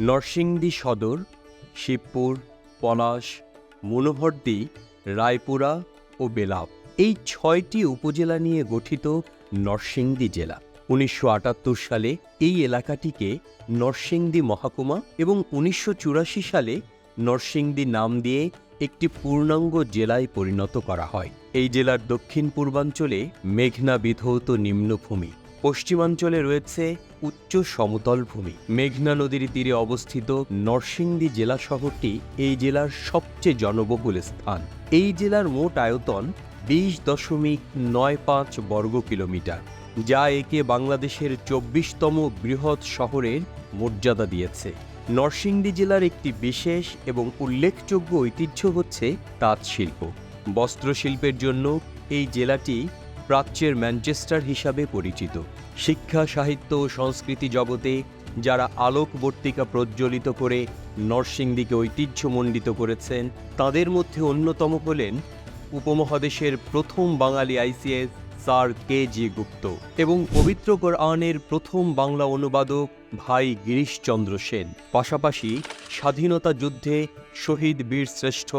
নরসিংদী সদর, শিবপুর, পলাশ মনোহরদী রায়পুরা ও বেলাব। এই ছয়টি উপজেলা নিয়ে গঠিত নরসিংদী জেলা। উনিশশো আটাত্তর সালে এই এলাকাটিকে নরসিংদী মহাকুমা এবং উনিশশো চুরাশি সালে নরসিংদী নাম দিয়ে একটি পূর্ণাঙ্গ জেলায় পরিণত করা হয়। এই জেলার দক্ষিণ পূর্বাঞ্চলে মেঘনা বিধৌত নিম্নভূমি। পশ্চিমাঞ্চলে রয়েছে উচ্চ সমতল ভূমি। মেঘনা নদীর তীরে অবস্থিত নরসিংদী জেলা শহরটি এই জেলার সবচেয়ে জনবহুল স্থান। এই জেলার মোট আয়তন বিশ দশমিক নয় পাঁচ বর্গ কিলোমিটার, যা একে বাংলাদেশের চব্বিশতম বৃহৎ শহরের মর্যাদা দিয়েছে। নরসিংদী জেলার একটি বিশেষ এবং উল্লেখযোগ্য ঐতিহ্য হচ্ছে তাঁত শিল্প। বস্ত্রশিল্পের জন্য এই জেলাটি প্রাচ্যের ম্যানচেস্টার হিসাবে পরিচিত। শিক্ষা, সাহিত্য ও সংস্কৃতি জগতে যারা আলোকবর্তিকা প্রজ্বলিত করে নরসিংদীকে ঐতিহ্যমণ্ডিত করেছেন, তাদের মধ্যে অন্যতম হলেন উপমহাদেশের প্রথম বাঙালি আইসিএস স্যার কে জি গুপ্ত এবং পবিত্র কোরআনের প্রথম বাংলা অনুবাদক ভাই গিরিশচন্দ্র সেন। পাশাপাশি স্বাধীনতা যুদ্ধে শহীদ বীর শ্রেষ্ঠ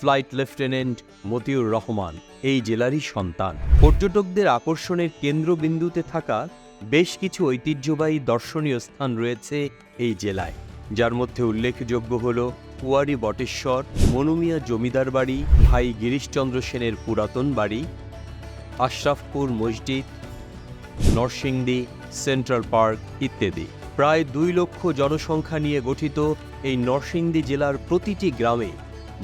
ফ্লাইট লেফটেন্যান্ট মতিউর রহমান, এই জেলারই সন্তান। পর্যটকদের আকর্ষণের কেন্দ্রবিন্দুতে থাকা বেশ কিছু ঐতিহ্যবাহী দর্শনীয় স্থান রয়েছে এই জেলায়। যার মধ্যে উল্লেখযোগ্য হল কুয়ারি বটেশ্বর, মনুমিয়া জমিদার বাড়ি, ভাই গিরিশচন্দ্র সেনের পুরাতন বাড়ি, আশরাফপুর মসজিদ, নরসিংদী, সেন্ট্রাল পার্ক ইত্যাদি। প্রায় দুই লক্ষ জনসংখ্যা নিয়ে গঠিত এই নরসিংদী জেলার প্রতিটি গ্রামে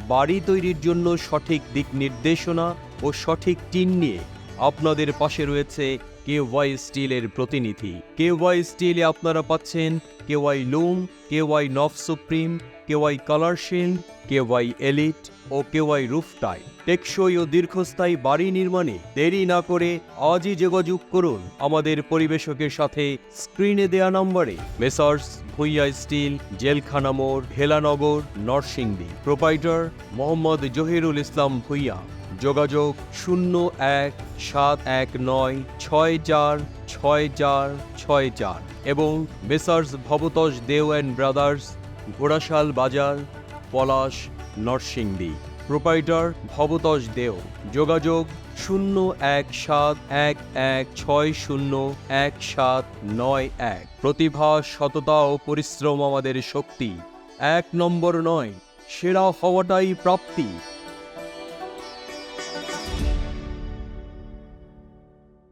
বাড়ি তৈরির জন্য সঠিক দিক নির্দেশনা ও সঠিক টিন নিয়ে আপনাদের পাশে রয়েছে কে ওয়াই স্টিলের প্রতিনিধি। কে ওয়াই স্টিলে আপনারা পাচ্ছেন K Y loom K Y নফ supreme K Y colour shield K Y elite ও কে ওয়াই রুফটাই টেকসই ও দীর্ঘস্থায়ী বাড়ি নির্মাণে দেরি না করে আজই যোগাযোগ করুন আমাদের পরিবেশকের সাথে স্ক্রিনে দেয়া নম্বরে। মেসার্স, ভুইয়া স্টিল, জেলখানা মোড়, হেলানগর, নরসিংদী। প্রোপাইটার, মোহাম্মদ জহিরুল ইসলাম ভুইয়া। যোগাযোগ শূন্য এক সাত এক নয় ছয় চার ছয় চার ছয় চার এবং মেসার্স ভবতোষ দেও অ্যান্ড ব্রাদার্স, ঘোড়াশাল বাজার, পলাশ, নরসিংদী। প্রোপাইটার ভবতোষ দেও, যোগাযোগ শূন্য এক সাত এক এক ছয় শূন্য এক সাত নয় এক। প্রতিভা, সততা ও পরিশ্রম আমাদের শক্তি। এক নম্বর নয়, সেরা হওয়াটাই প্রাপ্তি।